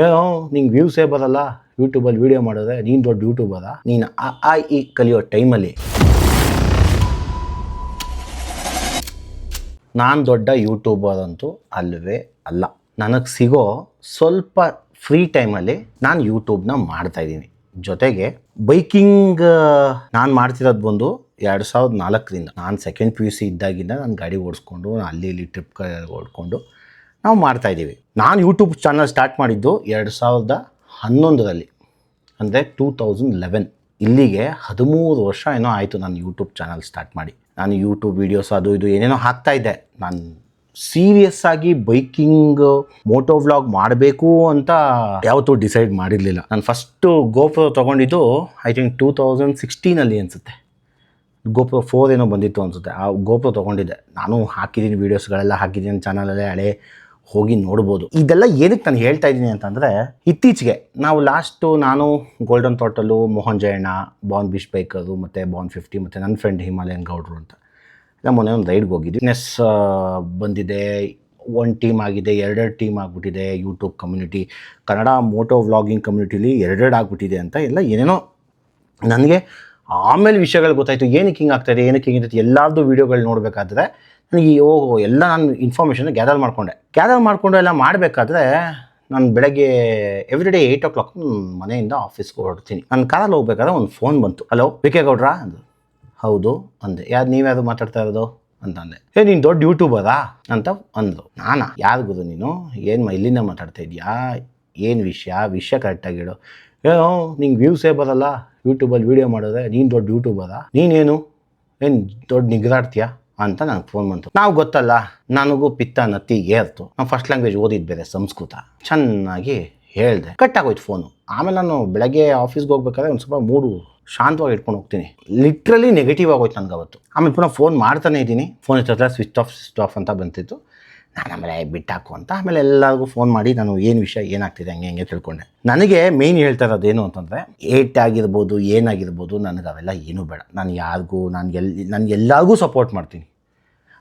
ಏನೋ ನಿಂಗೆ ವ್ಯೂಸೇ ಬರಲ್ಲ ಯೂಟ್ಯೂಬಲ್ಲಿ ವೀಡಿಯೋ ಮಾಡಿದ್ರೆ ನೀನು ದೊಡ್ಡ ಯೂಟ್ಯೂಬರ ನೀನು ಆ ಈ ಕಲಿಯೋ ಟೈಮಲ್ಲಿ ನಾನು ದೊಡ್ಡ ಯೂಟ್ಯೂಬರ್ ಅಂತೂ ಅಲ್ಲವೇ ಅಲ್ಲ. ನನಗೆ ಸಿಗೋ ಸ್ವಲ್ಪ ಫ್ರೀ ಟೈಮಲ್ಲಿ ನಾನು ಯೂಟ್ಯೂಬ್ನ ಮಾಡ್ತಾಯಿದ್ದೀನಿ ಜೊತೆಗೆ ಬೈಕಿಂಗ್ ನಾನು ಮಾಡ್ತಿರೋದು ಬಂದು ಎರಡು ಸಾವಿರದ ನಾಲ್ಕರಿಂದ ನಾನು ಸೆಕೆಂಡ್ ಪಿ ಯು ಸಿ ಇದ್ದಾಗಿಂದ ನಾನು ಗಾಡಿ ಓಡಿಸ್ಕೊಂಡು ಅಲ್ಲಿ ಇಲ್ಲಿ ಟ್ರಿಪ್ ಓಡ್ಕೊಂಡು ನಾವು ಮಾಡ್ತಾಯಿದ್ದೀವಿ ನಾನು ಯೂಟ್ಯೂಬ್ ಚಾನಲ್ ಸ್ಟಾರ್ಟ್ ಮಾಡಿದ್ದು ಎರಡು ಸಾವಿರದ ಹನ್ನೊಂದರಲ್ಲಿ, ಅಂದರೆ ಟೂ ತೌಸಂಡ್ ಲೆವೆನ್ ಇಲ್ಲಿಗೆ ಹದಿಮೂರು ವರ್ಷ ಏನೋ ಆಯಿತು ನಾನು ಯೂಟ್ಯೂಬ್ ಚಾನಲ್ ಸ್ಟಾರ್ಟ್ ಮಾಡಿ. ನಾನು ಯೂಟ್ಯೂಬ್ ವೀಡಿಯೋಸ್ ಅದು ಇದು ಏನೇನೋ ಹಾಕ್ತಾ ಇದ್ದೆ. ನಾನು ಸೀರಿಯಸ್ ಆಗಿ ಬೈಕಿಂಗ್ ಮೋಟೋ ವ್ಲಾಗ್ ಮಾಡಬೇಕು ಅಂತ ಯಾವತ್ತೂ ಡಿಸೈಡ್ ಮಾಡಿರಲಿಲ್ಲ. ನಾನು ಫಸ್ಟು ಗೋಪುರ ತೊಗೊಂಡಿದ್ದು ಐ ಥಿಂಕ್ ಟೂ ತೌಸಂಡ್ ಸಿಕ್ಸ್ಟೀನಲ್ಲಿ ಅನಿಸುತ್ತೆ. ಗೋಪುರ ಫೋರ್ ಏನೋ ಬಂದಿತ್ತು ಅನಿಸುತ್ತೆ. ಆ ಗೋಪುರ ತೊಗೊಂಡಿದ್ದೆ. ನಾನು ಹಾಕಿದ್ದೀನಿ ವೀಡಿಯೋಸ್ಗಳೆಲ್ಲ ಹಾಕಿದ್ದೀನಿ ಚಾನಲಲ್ಲೇ ಹಳೆ ಹೋಗಿ ನೋಡ್ಬೋದು. ಇದೆಲ್ಲ ಏನಕ್ಕೆ ನಾನು ಹೇಳ್ತಾ ಇದ್ದೀನಿ ಅಂತಂದರೆ, ಇತ್ತೀಚೆಗೆ ನಾವು ಲಾಸ್ಟು ನಾನು ಗೋಲ್ಡನ್ ತೋಟಲು ಮೋಹನ್ ಜಯಣ್ಣ ಬಾನ್ ಬಿಶ್ ಬೈಕರು ಮತ್ತು ಬಾನ್ ಫಿಫ್ಟಿ ಮತ್ತು ನನ್ನ ಫ್ರೆಂಡ್ ಹಿಮಾಲಯನ್ ಗೌಡ್ರು ಅಂತ. ಎಲ್ಲ ಮೊನ್ನೆ ಒಂದು ರೈಡ್ಗೆ ಹೋಗಿದ್ವಿ. ನೆಸ್ ಬಂದಿದೆ ಒನ್ ಟೀಮ್ ಆಗಿದೆ, ಎರಡೆರಡು ಟೀಮ್ ಆಗಿಬಿಟ್ಟಿದೆ YouTube community Kannada moto vlogging ಕಮ್ಯುನಿಟಿಲಿ ಎರಡೆರಡು ಆಗಿಬಿಟ್ಟಿದೆ ಅಂತ ಎಲ್ಲ ಏನೇನೋ ನನಗೆ ಆಮೇಲೆ ವಿಷಯಗಳು ಗೊತ್ತಾಯಿತು. ಏನಕ್ಕೆ ಹಿಂಗೆ ಆಗ್ತಾಯಿದೆ ಏನಕ್ಕೆ ಹಿಂಗೆ ಎಲ್ಲಾರ್ದು ವೀಡಿಯೋಗಳು ನೋಡಬೇಕಾದ್ರೆ ನನಗೆ ಓಹೋ, ಎಲ್ಲ ನಾನು ಇನ್ಫಾರ್ಮೇಷನ್ ಗ್ಯಾದರ್ ಮಾಡಿಕೊಂಡೆ. ಗ್ಯಾದರ್ ಮಾಡಿಕೊಂಡು ಎಲ್ಲ ಮಾಡಬೇಕಾದ್ರೆ ನಾನು ಬೆಳಗ್ಗೆ every day eight o'clock ಮನೆಯಿಂದ ಆಫೀಸ್ಗೆ ಹೊರಡ್ತೀನಿ. ನನ್ನ ಕಾರಲ್ಲಿ ಹೋಗ್ಬೇಕಾದ್ರೆ ಒಂದು ಫೋನ್ ಬಂತು. ಹಲೋ ವಿಕೇಗೌಡ್ರಾ ಅಂದು. ಹೌದು, ಅಂದೆ. ಯಾರು, ನೀವ್ಯಾರು ಮಾತಾಡ್ತಾ ಇರೋದು? ಅಂತ ಅಂದೆ ಏ, ನೀನು ದೊಡ್ಡ ಯೂಟ್ಯೂಬರಾ ಅಂತ ಅಂದರು ನಾನಾ? ಯಾರು ಗುರು ನೀನು? ಏನು ಇಲ್ಲಿಂದ ಮಾತಾಡ್ತಾ ಇದೆಯಾ? ಏನು ವಿಷಯ? ವಿಷಯ ಕರೆಕ್ಟಾಗಿ ಹೇಳು. ಏನೋ, ನಿಂಗೆ ವ್ಯೂಸೇ ಬರಲ್ಲ. ಯೂಟ್ಯೂಬಲ್ಲಿ ವೀಡಿಯೋ ಮಾಡಿದ್ರೆ ನೀನು ದೊಡ್ಡ ಯೂಟ್ಯೂಬರ ನೀನೇನು? ಏನು ದೊಡ್ಡ ನಿಗ್ರಾಡ್ತೀಯ? ಅಂತ ನನಗೆ ಫೋನ್ ಬಂತು. ನಾವು ಗೊತ್ತಲ್ಲ, ನನಗೂ ಪಿತ್ತ ನತ್ತಿ ಏರ್ತು. ನಾನು ಫಸ್ಟ್ ಲ್ಯಾಂಗ್ವೇಜ್ ಓದಿದ್ದು ಬೇರೆ ಸಂಸ್ಕೃತ. ಚೆನ್ನಾಗಿ ಹೇಳಿದೆ. ಕಟ್ಟಾಗೋಯ್ತು ಫೋನು ಆಮೇಲೆ ನಾನು ಬೆಳಗ್ಗೆ ಆಫೀಸ್ಗೆ ಹೋಗ್ಬೇಕಾದ್ರೆ ಒಂದು ಸ್ವಲ್ಪ ಮೂಡು ಶಾಂತವಾಗಿ ಇಟ್ಕೊಂಡು ಹೋಗ್ತೀನಿ. ಲಿಟ್ರಲಿ ನೆಗೆಟಿವ್ ಆಗೋಯ್ತು ನನಗೆ ಅವತ್ತು ಆಮೇಲೆ ಪುನಃ ಫೋನ್ ಮಾಡ್ತಾನೆ ಇದ್ದೀನಿ. ಫೋನ್ ಹತ್ರ ಸ್ವಿಚ್ ಆಫ್ ಸ್ವಿಚ್ ಆಫ್ ಅಂತ ಬಂತಿತ್ತು. ನಾನು ಆಮೇಲೆ ಬಿಟ್ಟಾಕು ಅಂತ ಆಮೇಲೆ ಎಲ್ಲರಿಗೂ ಫೋನ್ ಮಾಡಿ ನಾನು ಏನು ವಿಷಯ ಏನಾಗ್ತಿದೆ ಹಂಗೆ ಹಂಗೆ ತಿಳ್ಕೊಂಡೆ. ನನಗೆ ಮೇಯ್ನ್ ಹೇಳ್ತಾ ಇರೋದು ಏನು ಅಂತಂದರೆ ಏಟ್ ಆಗಿರ್ಬೋದು ಏನಾಗಿರ್ಬೋದು ನನಗೆ ಅವೆಲ್ಲ ಏನೂ ಬೇಡ. ನಾನು ಯಾರಿಗೂ ನಾನು ಎಲ್ಲಿ ನಾನು ಎಲ್ಲರಿಗೂ ಸಪೋರ್ಟ್ ಮಾಡ್ತೀನಿ.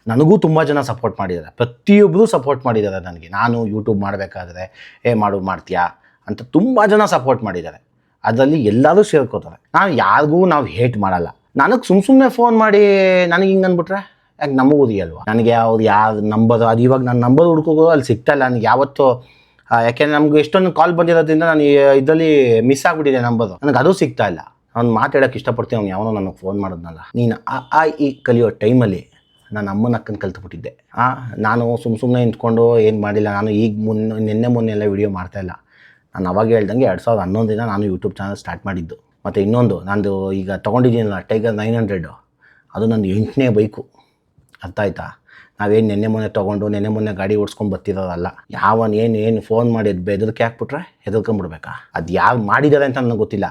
ನನಗೂ ತುಂಬ ಜನ ಸಪೋರ್ಟ್ ಮಾಡಿದ್ದಾರೆ. ಪ್ರತಿಯೊಬ್ಬರು ಸಪೋರ್ಟ್ ಮಾಡಿದ್ದಾರೆ ನನಗೆ. ನಾನು ಯೂಟ್ಯೂಬ್ ಮಾಡಬೇಕಾದ್ರೆ, ಏ, ಮಾಡು, ಮಾಡ್ತೀಯಾ? ಅಂತ ತುಂಬ ಜನ ಸಪೋರ್ಟ್ ಮಾಡಿದ್ದಾರೆ. ಅದರಲ್ಲಿ ಎಲ್ಲರೂ ಸೇರ್ಕೋತಾರೆ. ನಾನು ಯಾರಿಗೂ ನಾವು ಹೇಟ್ ಮಾಡಲ್ಲ. ನನಗೆ ಸುಮ್ಮ ಸುಮ್ಮನೆ ಫೋನ್ ಮಾಡಿ, ನನಗೆ ಹಿಂಗೆ ಅಂದ್ಬಿಟ್ರೆ? ಯಾಕೆ ನಮಗೂ ನನಗೆ ಯಾವ್ದು ಯಾವ್ದು ನಂಬೋದು, ಅದು ಇವಾಗ ನಾನು ನಂಬರ್ ಹುಡ್ಕೋದು ಅಲ್ಲಿ ಸಿಗ್ತಾಯಿಲ್ಲ ನನಗೆ ಯಾವತ್ತೂ ಯಾಕೆಂದರೆ ನಮ್ಗೆ ಎಷ್ಟೊಂದು ಕಾಲ್ ಬಂದಿರೋದ್ರಿಂದ ನಾನು ಇದರಲ್ಲಿ ಮಿಸ್ ಆಗಿಬಿಟ್ಟಿದೆ ನಂಬೋದು. ನನಗೆ ಅದು ಸಿಗ್ತಾ ಇಲ್ಲ. ಅವ್ನು ಮಾತಾಡೋಕೆ ಇಷ್ಟಪಡ್ತೀನಿ, ಅವ್ನು ಯಾವನೋ ನನಗೆ ಫೋನ್ ಮಾಡೋದ್ನಲ್ಲ. ನೀನು ಆ ಈ ಕಲಿಯೋ ಟೈಮಲ್ಲಿ ನಾನು ಅಮ್ಮನ ಅಕ್ಕನ ಕಲ್ತ್ಬಿಟ್ಟಿದ್ದೆ. ಆ, ನಾನು ಸುಮ್ಮ ಸುಮ್ಮನೆ ನಿಂತ್ಕೊಂಡು ಏನು ಮಾಡಿಲ್ಲ, ನಾನು ಈಗ ಮುನ್ನ ನಿನ್ನೆ ಮೊನ್ನೆ ಎಲ್ಲ ವೀಡಿಯೋ ಮಾಡ್ತಾಯಿಲ್ಲ ನಾನು ಅವಾಗ ಹೇಳ್ದಂಗೆ ಎರಡು ಸಾವಿರದ ಹನ್ನೊಂದರಿಂದ ನಾನು ಯೂಟ್ಯೂಬ್ ಚಾನಲ್ ಸ್ಟಾರ್ಟ್ ಮಾಡಿದ್ದು. ಮತ್ತು ಇನ್ನೊಂದು, ನಂದು ಈಗ ತೊಗೊಂಡಿದ್ದೀನಲ್ಲ ಟೈಗರ್ ನೈನ್ ಹಂಡ್ರೆಡು ಅದು ನಂದು ಎಂಟನೇ ಬೈಕು. ಅರ್ಥ ಆಯ್ತಾ? ನಾವೇನು ನೆನ್ನೆ ಮೊನ್ನೆ ತೊಗೊಂಡು, ನೆನ್ನೆ ಮೊನ್ನೆ ಗಾಡಿ ಓಡಿಸ್ಕೊಂಡು ಬರ್ತಿರೋದಲ್ಲ. ಯಾವನ್ ಏನು ಏನು ಫೋನ್ ಮಾಡಿ ಬೆದರಿಕೆ ಹಾಕ್ಬಿಟ್ರೆ ಹೆದರ್ಕೊಂಬಿಡ್ಬೇಕಾ? ಅದು ಯಾರು ಮಾಡಿದ್ದಾರೆ ಅಂತ ನನಗೆ ಗೊತ್ತಿಲ್ಲ.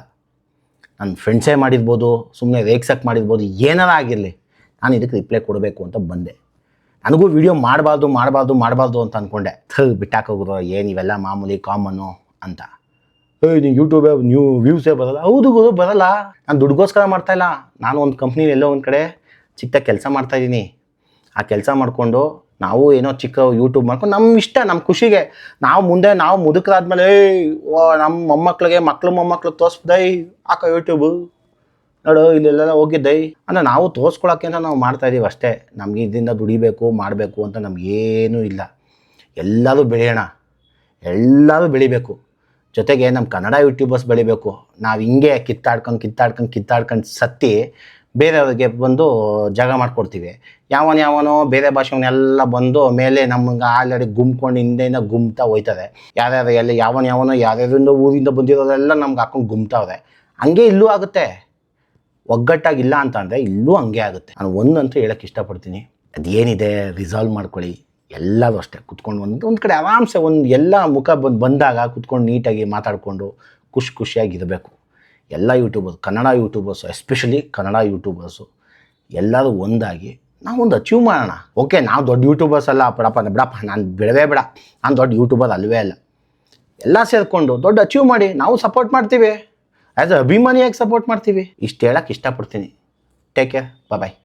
ನನ್ನ ಫ್ರೆಂಡ್ಸೇ ಮಾಡಿರ್ಬೋದು ಸುಮ್ಮನೆ ರೇಕ್ಸಕ್ಕೆ ಮಾಡಿರ್ಬೋದು, ಏನಾರ ಆಗಿರಲಿ, ನಾನು ಇದಕ್ಕೆ ರಿಪ್ಲೈ ಕೊಡಬೇಕು ಅಂತ ಬಂದೆ. ನನಗೂ ವಿಡಿಯೋ ಮಾಡಬಾರ್ದು ಮಾಡಬಾರ್ದು ಮಾಡಬಾರ್ದು ಅಂತ ಅಂದ್ಕೊಂಡೆ ಥ್ ಬಿಟ್ಟಾಕೋಗ್ರು ಏನು ಇವೆಲ್ಲ ಮಾಮೂಲಿ ಕಾಮನ್ನು ಅಂತ. ಏಯ್ ನೀವು ಯೂಟ್ಯೂಬೇ ನ್ಯೂ ವ್ಯೂಸೇ ಬರಲ್ಲ? ಹೌದು ಗುರು, ಬರಲ್ಲ. ನಾನು ದುಡ್ಗೋಸ್ಕರ ಮಾಡ್ತಾಯಿಲ್ಲ ನಾನು ಒಂದು ಕಂಪ್ನಿಲಿ ಎಲ್ಲೋ ಒಂದು ಕಡೆ ಚಿಕ್ಕ ಕೆಲಸ ಮಾಡ್ತಾಯಿದ್ದೀನಿ ಆ ಕೆಲಸ ಮಾಡಿಕೊಂಡು ನಾವು ಏನೋ ಚಿಕ್ಕ ಯೂಟ್ಯೂಬ್ ಮಾಡ್ಕೊಂಡು ನಮ್ಮ ಇಷ್ಟ ನಮ್ಮ ಖುಷಿಗೆ. ನಾವು ಮುಂದೆ ನಾವು ಮುದುಕರಾದ್ಮೇಲೆ ನಮ್ಮ ಮೊಮ್ಮಕ್ಳಿಗೆ ಮಕ್ಳು ಮೊಮ್ಮಕ್ಳಿಗೆ ತೋರಿಸ್ದೈ ಆಕ ಯೂಟ್ಯೂಬು ನೋಡು, ಇಲ್ಲೆಲ್ಲ ಹೋಗಿದ್ದೆ ಅಂದರೆ ನಾವು ತೋರಿಸ್ಕೊಳಕ್ಕೆ ನಾವು ಮಾಡ್ತಾ ಇದೀವಿ ಅಷ್ಟೇ. ನಮಗೆ ಇದರಿಂದ ದುಡಿಬೇಕು, ಮಾಡಬೇಕು ಅಂತ ನಮಗೇನೂ ಇಲ್ಲ. ಎಲ್ಲರೂ ಬೆಳೆಯೋಣ. ಎಲ್ಲರೂ ಬೆಳಿಬೇಕು. ಜೊತೆಗೆ ನಮ್ಮ ಕನ್ನಡ ಯೂಟ್ಯೂಬರ್ಸ್ ಬೆಳಿಬೇಕು. ನಾವು ಹಿಂಗೆ ಕಿತ್ತಾಡ್ಕೊಂಡು ಕಿತ್ತಾಡ್ಕೊಂಡು ಕಿತ್ತಾಡ್ಕೊಂಡು ಸತ್ತಿ ಬೇರೆಯವ್ರಿಗೆ ಬಂದು ಜಾಗ ಮಾಡ್ಕೊಡ್ತೀವಿ. ಯಾವನ ಯಾವನೋ ಬೇರೆ ಭಾಷೆಯವನ್ನೆಲ್ಲ ಬಂದು ಮೇಲೆ ನಮ್ಗೆ ಆಲ್ರೆಡಿ ಗುಮ್ಕೊಂಡು ಹಿಂದೆಯಿಂದ ಗುಮ್ತಾ ಹೋಯ್ತದೆ. ಯಾರ್ಯಾರು ಎಲ್ಲಿ ಯಾವನ ಯಾವನೋ ಯಾರ್ಯಾರಿಂದ ಊರಿಂದ ಬಂದಿರೋರೆಲ್ಲ ನಮ್ಗೆ ಹಾಕೊಂಡು ಗುಮ್ತಾವ್ರೆ. ಹಂಗೆ ಇಲ್ಲೂ ಆಗುತ್ತೆ. ಒಗ್ಗಟ್ಟಾಗಿಲ್ಲ ಅಂತ ಅಂದರೆ ಇಲ್ಲೂ ಹಂಗೆ ಆಗುತ್ತೆ. ನಾನು ಒಂದಂತೂ ಹೇಳೋಕ್ಕೆ ಇಷ್ಟಪಡ್ತೀನಿ. ಅದೇನಿದೆ ರಿಸಾಲ್ವ್ ಮಾಡ್ಕೊಳ್ಳಿ. ಎಲ್ಲರೂ ಅಷ್ಟೇ ಕುತ್ಕೊಂಡು ಒಂದು ಒಂದು ಕಡೆ ಆರಾಮ್ಸೆ ಒಂದು ಎಲ್ಲ ಮುಖ ಬಂದು ಬಂದಾಗ ಕುತ್ಕೊಂಡು ನೀಟಾಗಿ ಮಾತಾಡಿಕೊಂಡು ಖುಷಿ ಖುಷಿಯಾಗಿರಬೇಕು ಎಲ್ಲ YouTubers, Kannada YouTubers, especially Kannada YouTubers, ಎಲ್ಲರೂ ಒಂದಾಗಿ ನಾವು ಒಂದು ಅಚೀವ್ ಮಾಡೋಣ. ಓಕೆ, ನಾವು ದೊಡ್ಡ ಯೂಟ್ಯೂಬರ್ಸ್ ಅಲ್ಲ, ಬಿಡಪ್ಪ ಬಿಡಪ್ಪ, ನಾನು ಬಿಡವೇ ಬಿಡ. ನಾನು ದೊಡ್ಡ ಯೂಟ್ಯೂಬರ್ ಅಲ್ಲವೇ ಅಲ್ಲ. ಎಲ್ಲ ಸೇರಿಕೊಂಡು ದೊಡ್ಡ ಅಚೀವ್ ಮಾಡಿ, ನಾವು ಸಪೋರ್ಟ್ ಮಾಡ್ತೀವಿ. ಆ್ಯಸ್ ಅಭಿಮಾನಿಯಾಗಿ ಸಪೋರ್ಟ್ ಮಾಡ್ತೀವಿ. ಇಷ್ಟು ಹೇಳಕ್ಕೆ ಇಷ್ಟಪಡ್ತೀನಿ. Take care bye